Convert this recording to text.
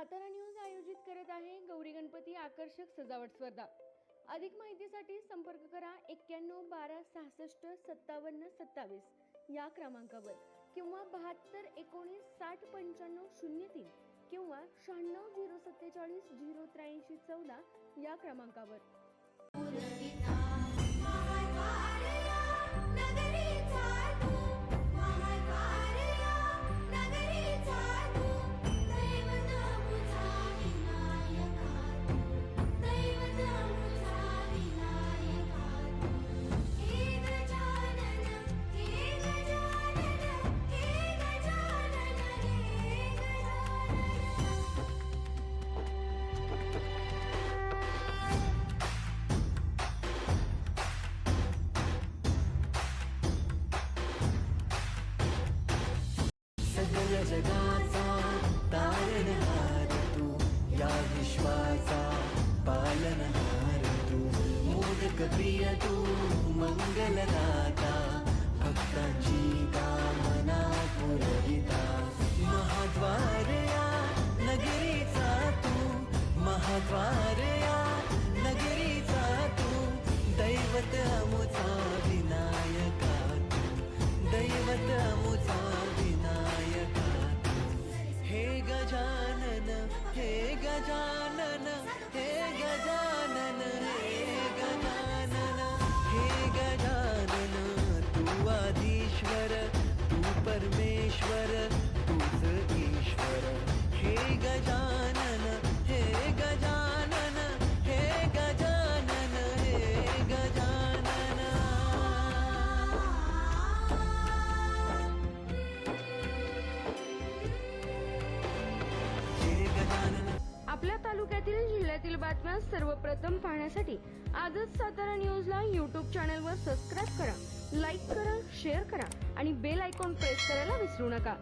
Satara news आयोजित करत आहे गौरी गणपती आकर्षक सजावट स्पर्धा. अधिक माहितीसाठी संपर्क करा एक्क्याण्णव बारा सहासष्ट सत्तावन्न सत्तावीस या क्रमांकावर किंवा बहात्तर एकोणीस साठ पंच्याण्णव शून्य तीन किंवा शहाण्णव झिरो सत्तेचाळीस झिरो त्र्याऐंशी चौदा या क्रमांकावर. सकल जगाचा तारणहार तू. या विश्वाचा पालनहार तू. मोदक प्रिय तू मंगलदाता भक्ताची गजानन हे गजानन हे गजानन हे गजानन तू आधीश्वर तू परमेश्वर तूच ईश्वर. हे गजानन हे गजानन हे गजानन हे गजानन. आपल्या तालुक्यातील जिल्ह्यातील बातम्या सर्वप्रथम पाहण्यासाठी आजच सातारा न्यूजला यूट्यूब चॅनलवर सबस्क्राईब करा लाईक करा शेअर करा आणि बेल आयकॉन प्रेस करायला विसरू नका.